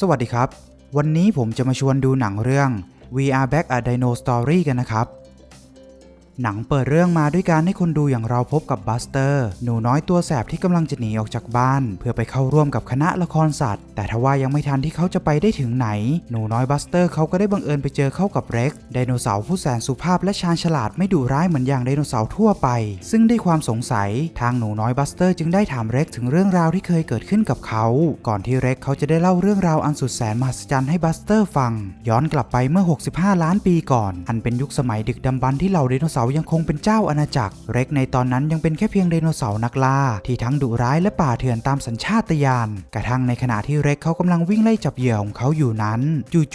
สวัสดีครับ วันนี้ผมจะมาชวนดูหนังเรื่อง We Are Back a Dino Story กันนะครับ หนังเปิดเรื่องมาด้วยการให้คนดูอย่างเราพบกับบัสเตอร์ หนูน้อยตัวแสบที่กำลังจะหนีออกจากบ้าน เพื่อไปเข้าร่วมกับคณะละครสัตว์ แต่ทว่ายังไม่ทันที่เขาจะไปได้ถึงไหน หนูน้อยบัสเตอร์เขาก็ได้บังเอิญไปเจอเข้ากับเร็กไดโนเสาร์ผู้แสนสุภาพและชาญฉลาดไม่ดุร้ายเหมือนอย่างไดโนเสาร์ทั่วไป ซึ่งด้วยความสงสัยทางหนูน้อยบัสเตอร์จึงได้ถามเร็กถึงเรื่องราวที่เคยเกิดขึ้นกับเขา ก่อนที่เร็กเขาจะได้เล่าเรื่องราวอันสุดแสนมหัศจรรย์ให้บัสเตอร์ฟัง ย้อนกลับไปเมื่อ 65 ล้านปีก่อน อันเป็นยุคสมัยดึกดำบรรที่เหล่าไดโนเสาร์ยังคงเป็นเจ้าอาณาจักร เร็กในตอนนั้นยังเป็นแค่เพียงไดโนเสาร์นักล่าที่ทั้งดุร้ายและป่าเถื่อนตามสัญชาตญาณกระทั่งในขณะที่เร็กเขากำลังวิ่งไล่จับเหยื่อของเขาอยู่นั้น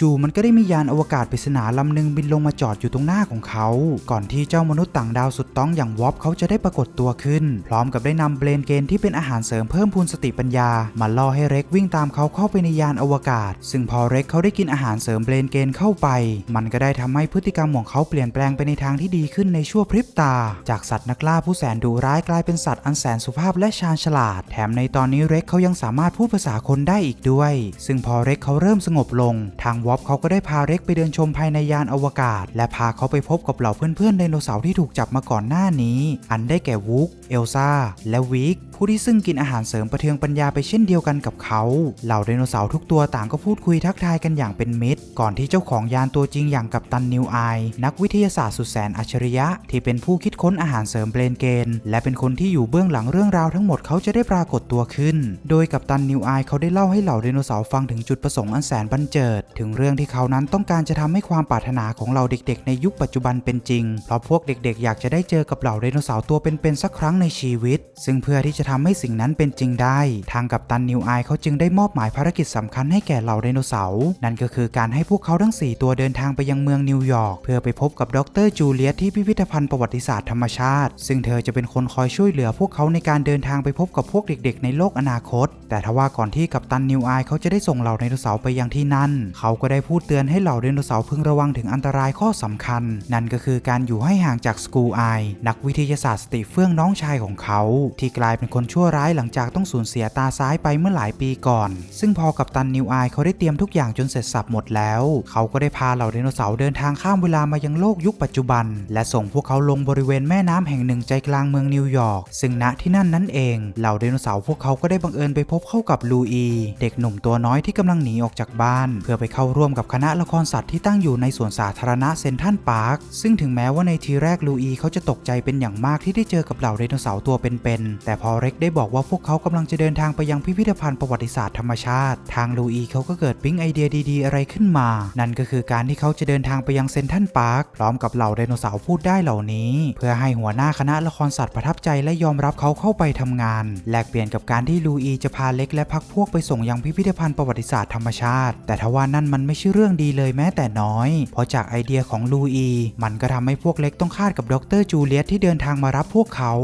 จู่ๆมันก็ได้มียานอวกาศปริศนาลำหนึ่งบินลงมาจอดอยู่ตรงหน้าของเขา ก่อนที่เจ้ามนุษย์ต่างดาวสุดต้องอย่างวอปเขาจะได้ปรากฏตัวขึ้น พร้อมกับได้นำเบรนเกนที่เป็นอาหารเสริมเพิ่มพูนสติปัญญา มาล่อให้เร็กวิ่งตามเขาเข้าไปในยานอวกาศ ซึ่งพอเร็กเขาได้กินอาหารเสริมเบรนเกนเข้าไป มันก็ได้ทำให้พฤติกรรมของเขาเปลี่ยนแปลงไปในทางที่ดีขึ้นในในชั่วพริบตา จากสัตว์นักล่าผู้แสนดุร้ายกลายเป็นสัตว์อันแสนสุภาพและชาญฉลาด แถมในตอนนี้เร็กเขายังสามารถพูดภาษาคนได้อีกด้วย ซึ่งพอเร็กเขาเริ่มสงบลง ทางวอปเขาก็ได้พาเร็กไปเดินชมภายในยานอวกาศ และพาเขาไปพบกับเหล่าเพื่อนๆไดโนเสาร์ที่ถูกจับมาก่อนหน้านี้ อันได้แก่วูกเอลซ่าและวิกผู้ที่ซึ่งกินอาหารเสริมประเทืองปัญญาไปเช่นเดียวกันกับเขา เหล่าไดโนเสาร์ทุกตัวต่างก็พูดคุยทักทายกันอย่างเป็นมิตร ก่อนที่เจ้าของยานตัวจริงอย่างกัปตันนิวไอนักวิทยาศาสตร์สุดแสนอัจฉริยะที่เป็นผู้คิดค้นอาหารเสริมเบรนเกน และเป็นคนที่อยู่เบื้องหลังเรื่องราวทั้งหมดเขาจะได้ปรากฏตัวขึ้น โดยกัปตันนิวไอเขาได้เล่าให้เหล่าไดโนเสาร์ฟังถึงจุดประสงค์อันแสนบันเจิด ถึงเรื่องที่เขานั้นต้องการจะทำให้ความปรารถนาของเราเด็กๆ ในยุคปัจจุบันเป็นจริง เพราะพวกเด็กๆ อยากจะได้เจอกับเหล่าไดโนเสาร์ตัวเป็นๆสักครั้งในชีวิต ซึ่งเพื่อที่จะทำให้สิ่งนั้นเป็นจริงได้ ทางกัปตันนิวไอเขาจึงได้มอบหมายภารกิจสำคัญให้แก่เหล่าไดโนเสาร์นั่นก็คือการให้พวกเขาทั้ง 4 ตัวเดินทางไปยังเมืองนิวยอร์กเพื่อไปพบกับดรจูเลียตที่พิพิธภัณฑ์ประวัติศาสตร์ธรรมชาติ ซึ่งเธอจะเป็นคนคอยช่วยเหลือพวกเขาในการเดินทางไปพบกับพวกเด็กๆ ในโลกอนาคต แต่ทว่าก่อนที่กัปตันนิวไอเขาจะได้ส่งเหล่าไดโนเสาร์ไปยังที่นั่น เขาก็ได้พูดเตือนให้เหล่าไดโนเสาร์พึงระวังถึงอันตรายข้อสำคัญ นั่นก็คือการอยู่ให้ห่างจากสกูไอนักวิทยาศาสตร์สติเฟื่องน้องชายของเขา ที่กลายเป็นคนชั่วร้ายหลังจากต้องสูญเสียตาซ้ายไปเมื่อหลายปีก่อน ซึ่งพอกัปตันนิวไอเขาได้เตรียมทุกอย่างจนเสร็จสับหมดแล้ว เขาก็ได้พาเหล่าไดโนเสาร์เดินทางข้ามเวลามายังโลกยุคปัจจุบัน และส่งพวกเขาลงบริเวณแม่น้ำแห่งหนึ่งใจกลางเมืองนิวยอร์กซึ่งณที่นั่นนั่นเองเหล่าไดโนเสาร์พวกเขาก็ได้บังเอิญไปพบเข้ากับลูอีเด็กหนุ่มตัวน้อยที่กำลังหนีออกจากบ้าน เพื่อไปเข้าร่วมกับคณะละครสัตว์ที่ตั้งอยู่ในสวนสาธารณะเซนทรัลพาร์คซึ่งถึงแม้ว่าในทีแรกลูอีเขาจะตกใจเป็นอย่างมากที่ได้เจอกับเหล่าไดโนเสาร์ตัวเป็นๆแต่พอเร็กได้บอกว่าพวกเขากำลังจะเดินทางไปยังพิพิธภัณฑ์ประวัติศาสตร์ธรรมชาติ ทางลูอีเขาก็เกิดปิ๊งไอเดียดี ๆ อะไรขึ้นมา นั่นก็คือการที่เขาจะเดินทางไปยังเซนทรัลพาร์คพร้อมกับเหล่าไดโนเสาร์พูดได้เหล่านี้ เพื่อให้หัวหน้าคณะละครสัตว์ประทับใจและยอมรับเขาเข้าไปทำงาน แลกเปลี่ยนกับการที่ลูอีจะพาเล็กและพักพวกไปส่งยังพิพิธภัณฑ์ประวัติศาสตร์ธรรมชาติ แต่ทว่านั่นมันไม่ใช่เรื่องดีเลยแม้แต่น้อย เพราะจากไอเดียของลูอี มันก็ทำให้พวกเล็กต้องคาดกับดรจูเลียตที่เดินทางมารับพวกเขา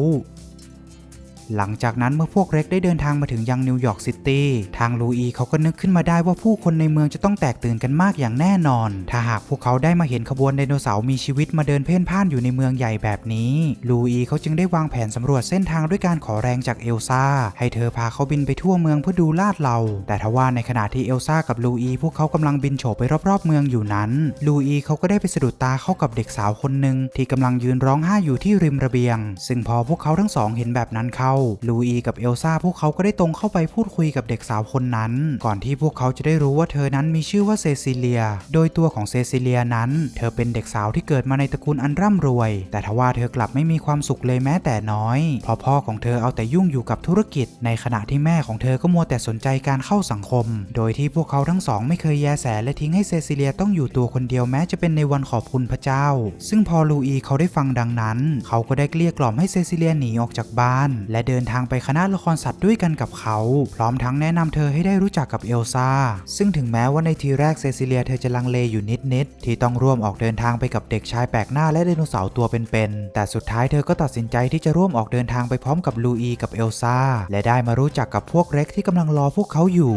หลังจากนั้นเมื่อพวกเร็กได้เดินทางมาถึงยังนิวยอร์กซิตี้ทางลูอีเขาก็นึกขึ้นมาได้ว่าผู้คนในเมืองจะต้องแตกตื่นกันมากอย่างแน่นอน ถ้าหากพวกเขาได้มาเห็นขบวนไดโนเสาร์มีชีวิตมาเดินเพ่นพ่านอยู่ในเมืองใหญ่แบบนี้ ลูอีเขาจึงได้วางแผนสำรวจเส้นทางด้วยการขอแรงจากเอลซ่าให้เธอพาเขาบินไปทั่วเมืองเพื่อดูลาดเรา แต่ทว่าในขณะที่เอลซ่ากับลูอีพวกเขากำลังบินโฉบไปรอบๆเมืองอยู่นั้น ลูอีเขาก็ได้ไปสะดุดตาเข้ากับเด็กสาวคนหนึ่งที่กำลังยืนร้องไห้อยู่ที่ริมระเบียง ซึ่งพอพวกเขาทั้งสองเห็นแบบนั้นเขาลูอีกับเอลซ่าพวกเขาก็ได้ตรงเข้าไปพูดคุยกับเด็กสาวคนนั้น ก่อนที่พวกเขาจะได้รู้ว่าเธอนั้นมีชื่อว่าเซซิเลีย โดยตัวของเซซิเลียนั้น เธอเป็นเด็กสาวที่เกิดมาในตระกูลอันร่ำรวย แต่ทว่าเธอกลับไม่มีความสุขเลยแม้แต่น้อยเพราะพ่อของเธอเอาแต่ยุ่งอยู่กับธุรกิจ ในขณะที่แม่ของเธอก็มัวแต่สนใจการเข้าสังคม โดยที่พวกเขาทั้งสองไม่เคยแยแสและทิ้งให้เซซิเลียต้องอยู่ตัวคนเดียวแม้จะเป็นในวันขอบคุณพระเจ้า ซึ่งพอลูอีเขาได้ฟังดังนั้น เขาก็ได้เกลี้ยกล่อมให้เซซิเลียหนีออกจากบ้าน และเดินทางไปคณะละครสัตว์ด้วยกันกับเขา พร้อมทั้งแนะนำเธอให้ได้รู้จักกับเอลซ่า ซึ่งถึงแม้ว่าในทีแรกเซซิเลียเธอจะลังเลอยู่นิดๆที่ต้องร่วมออกเดินทางไปกับเด็กชายแปลกหน้าและไดโนเสาร์ตัวเป็นๆแต่สุดท้ายเธอก็ตัดสินใจที่จะร่วมออกเดินทางไปพร้อมกับลูอีกับเอลซ่าและได้มารู้จักกับพวกเร็กที่กำลังรอพวกเขาอยู่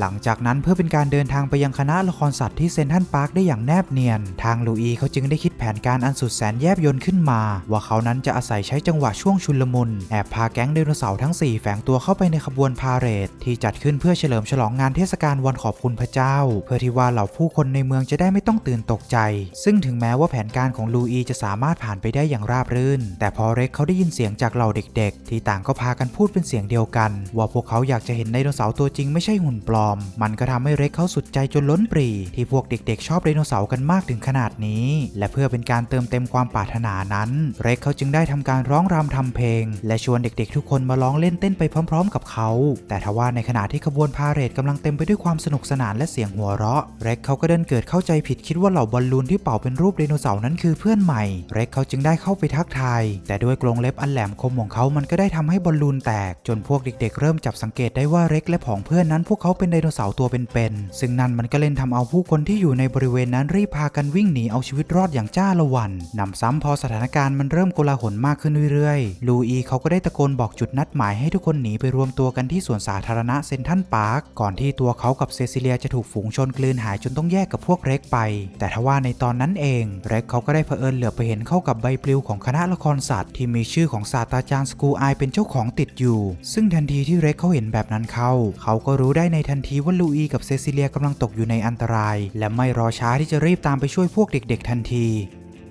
หลังจากนั้นเพื่อเป็นการเดินทางไปยังคณะละครสัตว์ที่เซนทรัลพาร์คได้อย่างแนบเนียน ทางลูอีเขาจึงได้คิดแผนการอันสุดแสนแยบยลขึ้นมา ว่าเขานั้นจะอาศัยใช้จังหวะช่วงชุลมุน แอบพาแก๊งไดโนเสาร์ทั้ง 4 แฝงตัวเข้าไปในขบวนพาเหรดที่จัดขึ้นเพื่อเฉลิมฉลองงานเทศกาลวันขอบคุณพระเจ้า เพื่อที่ว่าเหล่าผู้คนในเมืองจะได้ไม่ต้องตื่นตกใจ ซึ่งถึงแม้ว่าแผนการของลูอีจะสามารถผ่านไปได้อย่างราบรื่น แต่พอเร็กเขาได้ยินเสียงจากเหล่าเด็ก ๆ ที่ต่างก็พากันพูดเป็นเสียงเดียวกัน ว่าพวกเขาอยากจะเห็นไดโนเสาร์ตัวจริงไม่ใช่หุ่นปลอมมันก็ทำให้เร็กเขาสุดใจจนล้นปรี ที่พวกเด็กๆ ชอบไดโนเสาร์กันมากถึงขนาดนี้ และเพื่อเป็นการเติมเต็มความปรารถนานั้น เร็กเขาจึงได้ทำการร้องรำทำเพลง และชวนเด็กๆ ทุกคนมาร้องเล่นเต้นไปพร้อม ๆ กับเขา แต่ทว่าในขณะที่ขบวนพาเหรดกำลังเต็มไปด้วยความสนุกสนานและเสียงหัวเราะ เร็กเขาก็เดินเกิดเข้าใจผิดคิดว่าเหล่าบอลลูนที่เป่าเป็นรูปไดโนเสาร์นั้นคือเพื่อนใหม่ เร็กเขาจึงได้เข้าไปทักทาย แต่ด้วยกรงเล็บอันแหลมคมของเขามันก็ได้ทำให้บอลลูนแตก จนพวกเด็ก ๆ เริ่มจับสังเกตได้ว่าเร็กและผองเพื่อนนั้นพวกเขาเป็นไดโนเสาร์ตัวเป็นๆ ซึ่งนั่นมันก็เล่นทำเอาผู้คนที่อยู่ในบริเวณนั้นรีบพากันวิ่งหนีเอาชีวิตรอดอย่างจ้าละวันนำซ้ำพอสถานการณ์มันเริ่มโกลาหลมากขึ้นเรื่อยๆ ลูอีเขาก็ได้ตะโกนบอกจุดนัดหมายให้ทุกคนหนีไปรวมตัวกันที่สวนสาธารณะเซนทรัลพาร์ค ก่อนที่ตัวเขากับเซซิเลียจะถูกฝูงชนกลืนหายจนต้องแยกกับพวกเร็กไป แต่ทว่าในตอนนั้นเองเร็กเขาก็ได้เผอิญเหลือบไปเห็นเข้ากับใบปลิวของคณะละครสัตว์ที่มีชื่อของศาสตราจารย์สกูอายเป็นเจ้าของติดอยู่ ซึ่งทันทีที่เร็กเขาเห็นแบบนั้นเข้า เขาก็รู้ได้ในทันทีว่าลูอีกับเซซิเลียกำลังตกอยู่ในอันตราย และไม่รอช้าที่จะรีบตามไปช่วยพวกเด็ก ๆ ทันที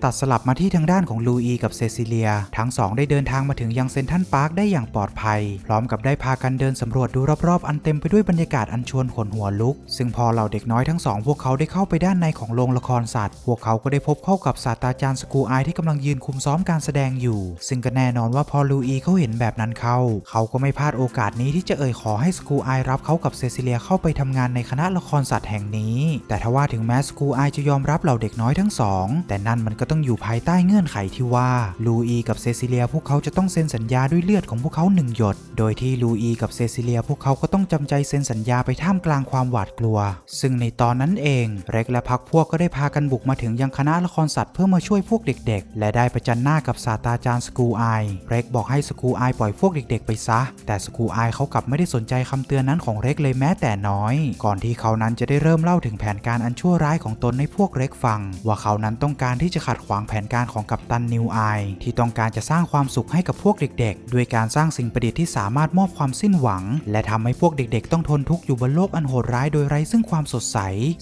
ตัดสลับมาที่ทางด้านของลูอีกับเซซิเลีย ทั้งสองได้เดินทางมาถึงยังเซนทรัลพาร์คได้อย่างปลอดภัย พร้อมกับได้พากันเดินสำรวจดูรอบๆ อันเต็มไปด้วยบรรยากาศอันชวนขนหัวลุก ซึ่งพอเหล่าเด็กน้อยทั้งสองพวกเขาได้เข้าไปด้านในของโรงละครสัตว์ พวกเขาก็ได้พบเข้ากับศาสตราจารย์สกูอายที่กำลังยืนคุมซ้อมการแสดงอยู่ ซึ่งก็แน่นอนว่าพอลูอีเขาเห็นแบบนั้นเข้า เขาก็ไม่พลาดโอกาสนี้ที่จะเอ่ยขอให้สกูอายรับเขากับเซซิเลียเข้าไปทำงานในคณะละครสัตว์แห่งนี้ แต่ทว่าถึงแม้สกูอายจะยอมรับเหล่าเด็กน้อยทั้งสองแต่นั่นมันก็ต้องอยู่ภายใต้เงื่อนไขที่ว่าลูอีกับเซซิเลียพวกเขาจะต้องเซ็นสัญญาด้วยเลือดของพวกเขาหนึ่งหยด โดยที่ลูอีกับเซซิเลียพวกเขาก็ต้องจำใจเซ็นสัญญาไปท่ามกลางความหวาดกลัว ซึ่งในตอนนั้นเองเร็กและพักพวกก็ได้พากันบุกมาถึงยังคณะละครสัตว์เพื่อมาช่วยพวกเด็ก ๆ และได้ประจันหน้ากับศาสตราจารย์สกูอายเร็กบอกให้สกูอายปล่อยพวกเด็ก ๆ ไปซะ แต่สกูอายเขากลับไม่ได้สนใจคำเตือนนั้นของเร็กเลยแม้แต่น้อย ก่อนที่เขานั้นจะได้เริ่มเล่าถึงแผนการอันชั่วร้ายของตนให้พวกเร็กฟัง ว่าเขานั้นต้องการที่จะขัดขวางแผนการของกัปตันนิวไอที่ต้องการจะสร้างความสุขให้กับพวกเด็กๆ ด้วยการสร้างสิ่งประดิษฐ์ที่สามารถมอบความสิ้นหวัง และทำให้พวกเด็กๆ ต้องทนทุกข์อยู่บนโลกอันโหดร้ายโดยไร้ซึ่งความสดใส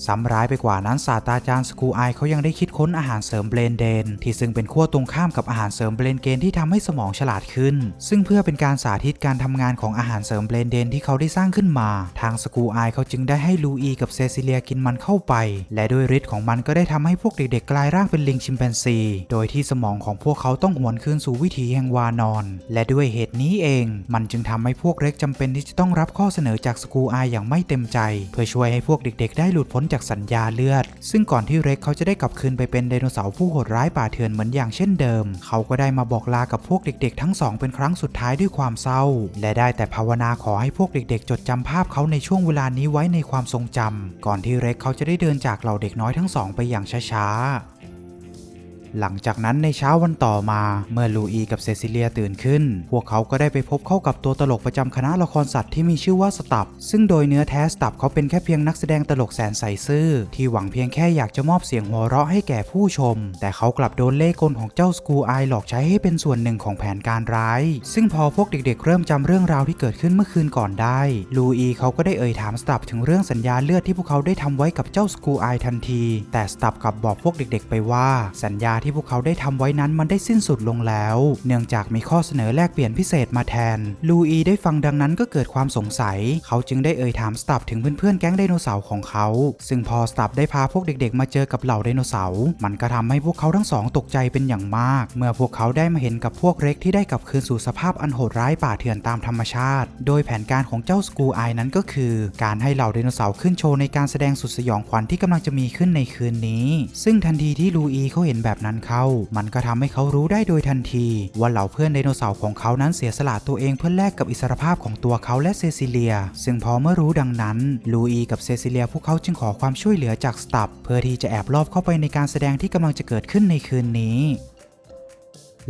ซ้ำร้ายไปกว่านั้นศาสตราจารย์สกูไอเขายังได้คิดค้นอาหารเสริมเบรนเดน ที่ซึ่งเป็นขั้วตรงข้ามกับอาหารเสริมเบรนเกนที่ทำให้สมองฉลาดขึ้น ซึ่งเพื่อเป็นการสาธิตการทำงานของอาหารเสริมเบรนเดนที่เขาได้สร้างขึ้นมา ทางสกูไอเขาจึงได้ให้ลูอีกับเซซิเลียกินมันเข้าไป และด้วยฤทธิ์ของมันก็ได้ทำให้พวกเด็กๆกลายร่างเป็นลิงชิมแปนซี โดยที่สมองของพวกเขาต้องหวนคืนสู่วิถีแห่งวานอน และด้วยเหตุนี้เอง มันจึงทำให้พวกเร็กจำเป็นที่จะต้องรับข้อเสนอจากสกูอายอย่างไม่เต็มใจ เพื่อช่วยให้พวกเด็ก ๆ ได้หลุดพ้นจากสัญญาเลือด ซึ่งก่อนที่เร็กเขาจะได้กลับคืนไปเป็นไดโนเสาร์ผู้โหดร้ายป่าเถื่อนเหมือนอย่างเช่นเดิม เขาก็ได้มาบอกลากับพวกเด็ก ๆ ทั้งสองเป็นครั้งสุดท้ายด้วยความเศร้า และได้แต่ภาวนาขอให้พวกเด็ก ๆ จดจำภาพเขาในช่วงเวลานี้ไว้ในความทรงจำก่อนที่เร็กเขาจะได้เดินจากเหล่าเด็กน้อยทั้งสองไปอย่างช้าๆ หลังจากนั้นในเช้าวันต่อมา เมื่อลูอีกับเซซิเลียตื่นขึ้น พวกเขาก็ได้ไปพบเข้ากับตัวตลกประจำคณะละครสัตว์ที่มีชื่อว่าสตับ ซึ่งโดยเนื้อแท้สตับเขาเป็นแค่เพียงนักแสดงตลกแสนใสซื่อ ที่หวังเพียงแค่อยากจะมอบเสียงหัวเราะให้แก่ผู้ชม แต่เขากลับโดนเล่ห์กลของเจ้าสกูอายหลอกใช้ให้เป็นส่วนหนึ่งของแผนการร้าย ซึ่งพอพวกเด็กๆ เริ่มจำเรื่องราวที่เกิดขึ้นเมื่อคืนก่อนได้ ลูอีเขาก็ได้เอ่ยถามสตับถึงเรื่องสัญญาเลือดที่พวกเขาได้ทำไว้กับเจ้าสกูอายทันที แต่สตับกลับบอกพวกเด็ก ๆ ไปว่าสัญญาที่พวกเขาได้ทำไว้นั้นมันได้สิ้นสุดลงแล้ว เนื่องจากมีข้อเสนอแลกเปลี่ยนพิเศษมาแทน ลูอีได้ฟังดังนั้นก็เกิดความสงสัย เขาจึงได้เอ่ยถามสตับถึงเพื่อนๆแก๊งไดโนเสาร์ของเขา ซึ่งพอสตับได้พาพวกเด็กๆ มาเจอกับเหล่าไดโนเสาร์มันก็ทำให้พวกเขาทั้งสองตกใจเป็นอย่างมาก เมื่อพวกเขาได้มาเห็นกับพวกเร็กที่ได้กลับคืนสู่สภาพอันโหดร้ายป่าเถื่อนตามธรรมชาติ โดยแผนการของเจ้าสกูอายนั้นก็คือ การให้เหล่าไดโนเสาร์ขึ้นโชว์ในการแสดงสุดสยองขวัญที่กำลังจะมีขึ้นในคืนนี้ ซึ่งทันทีที่ลูอีเขาเห็นแบบนั้นเข้า มันก็ทำให้เขารู้ได้โดยทันที ว่าเหล่าเพื่อนไดโนเสาร์ของเขานั้นเสียสละตัวเองเพื่อแลกกับอิสรภาพของตัวเขาและเซซิเลีย ซึ่งพอเมื่อรู้ดังนั้น ลูอีกับเซซิเลียพวกเขาจึงขอความช่วยเหลือจากสตับ เพื่อที่จะแอบลอบเข้าไปในการแสดงที่กำลังจะเกิดขึ้นในคืนนี้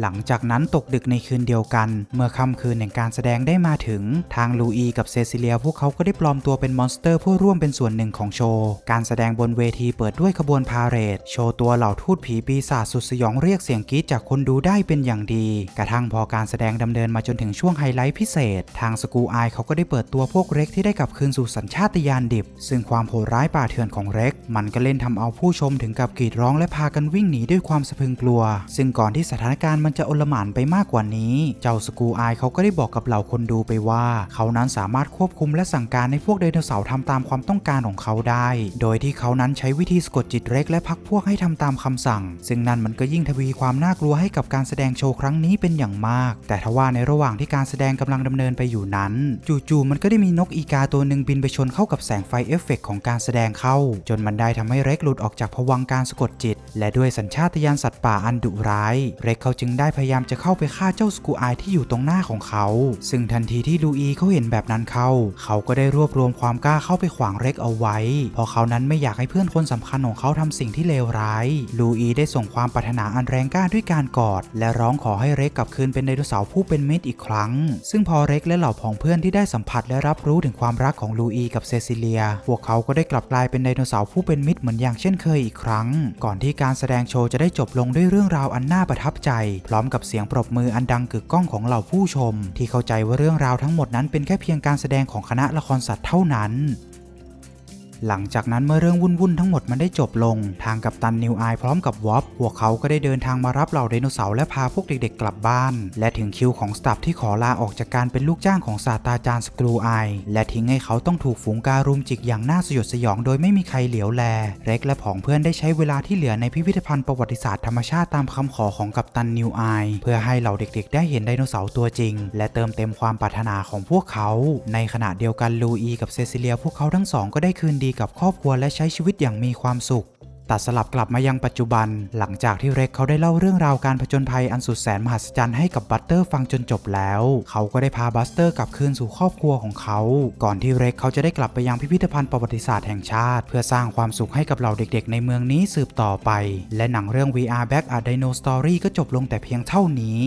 หลังจากนั้นตกดึกในคืนเดียวกัน เมื่อค่ำคืนแห่งการแสดงได้มาถึง ทางลูอีกับเซซิเลียพวกเขาก็ได้ปลอมตัวเป็นมอนสเตอร์เพื่อร่วมเป็นส่วนหนึ่งของโชว์ การแสดงบนเวทีเปิดด้วยขบวนพาเหรด โชว์ตัวเหล่าทูตผีปีศาจสุดสยองเรียกเสียงกรี๊ดจากคนดูได้เป็นอย่างดี กระทั่งพอการแสดงดำเนินมาจนถึงช่วงไฮไลท์พิเศษ ทางสกูอายเขาก็ได้เปิดตัวพวกเร็กที่ได้กลับคืนสู่สัญชาตญาณดิบ ซึ่งความโหดร้ายป่าเถื่อนของเร็ก มันก็เล่นทำเอาผู้ชมถึงกับกรีดร้องและพากันวิ่งหนีด้วยความสะพึงกลัว ซึ่งก่อนที่สถานการณ์มันจะอลหม่านไปมากกว่านี้ เจ้าสกูอายเขาก็ได้บอกกับเหล่าคนดูไปว่า เขานั้นสามารถควบคุมและสั่งการให้พวกไดโนเสาร์ทำตามความต้องการของเขาได้ โดยที่เขานั้นใช้วิธีสะกดจิตเร็กและพักพวกให้ทำตามคำสั่ง ซึ่งนั่นมันก็ยิ่งทวีความน่ากลัวให้กับการแสดงโชว์ครั้งนี้เป็นอย่างมาก แต่ทว่าในระหว่างที่การแสดงกำลังดำเนินไปอยู่นั้น จู่ๆมันก็ได้มีนกอีกาตัวหนึ่งบินไปชนเข้ากับแสงไฟเอฟเฟกต์ของการแสดงเข้า จนมันได้ทำให้เร็กหลุดออกจากภวังการสะกดจิต และด้วยสัญชาตญาณสัตว์ป่าอันดุร้าย เร็กเขาจึงได้พยายามจะเข้าไปฆ่าเจ้าสกูอายที่อยู่ตรงหน้าของเขา ซึ่งทันทีที่ลูอีเขาเห็นแบบนั้นเข้า เขาก็ได้รวบรวมความกล้าเข้าไปขวางเร็กเอาไว้ เพราะเขานั้นไม่อยากให้เพื่อนคนสำคัญของเขาทำสิ่งที่เลวร้าย ลูอีได้ส่งความปรารถนาอันแรงกล้าด้วยการกอด และร้องขอให้เร็กกลับคืนเป็นไดโนเสาร์ผู้เป็นมิตรอีกครั้ง ซึ่งพอเร็กและเหล่าผองเพื่อนที่ได้สัมผัสและรับรู้ถึงความรักของลูอีกับเซซิเลีย พวกเขาก็ได้กลับกลายเป็นไดโนเสาร์ผู้เป็นมิตรเหมือนอย่างเช่นเคยอีกครั้ง ก่อนที่การแสดงโชว์จะได้จบลงด้วยเรื่องราวอันน่าประทับใจพร้อมกับเสียงปรบมืออันดังกึกก้องของเหล่าผู้ชม ที่เข้าใจว่าเรื่องราวทั้งหมดนั้นเป็นแค่เพียงการแสดงของคณะละครสัตว์เท่านั้น หลังจากนั้นเมื่อเรื่องวุ่นๆทั้งหมดมันได้จบลง ทางกัปตันนิวไอพร้อมกับวอปพวกเขาก็ได้เดินทางมารับเหล่าไดโนเสาร์และพาพวกเด็กๆกลับบ้าน และถึงคิวของสตาฟที่ขอลาออกจากการเป็นลูกจ้างของศาสตราจารย์สกรูไอและทิ้งให้เขาต้องถูกฝูงการุมจิกอย่างน่าสยดสยองโดยไม่มีใครเหลียวแล เร็กและผองเพื่อนได้ใช้เวลาที่เหลือในพิพิธภัณฑ์ประวัติศาสตร์ธรรมชาติตามคำขอของกัปตันนิวไอเพื่อให้เหล่าเด็กๆ ได้เห็นไดโนเสาร์ตัวจริง และเติมเต็มความปรารถนาของพวกเขา ในขณะเดียวกันลูอีกับเซซิเลียพวกเขาทั้งสองก็ได้คืนดีกับครอบครัวและใช้ชีวิตอย่างมีความสุข ตัดสลับกลับมายังปัจจุบัน หลังจากที่เร็กเขาได้เล่าเรื่องราวการผจญภัยอันสุดแสนมหัศจรรย์ให้กับบัตเตอร์ฟังจนจบแล้ว เขาก็ได้พาบัสเตอร์กลับคืนสู่ครอบครัวของเขา ก่อนที่เร็กเขาจะได้กลับไปยังพิพิธภัณฑ์ประวัติศาสตร์แห่งชาติ เพื่อสร้างความสุขให้กับเหล่าเด็ก ๆ ในเมืองนี้สืบต่อไป และหนังเรื่อง VR Back a Dino Story ก็จบลงแต่เพียงเท่านี้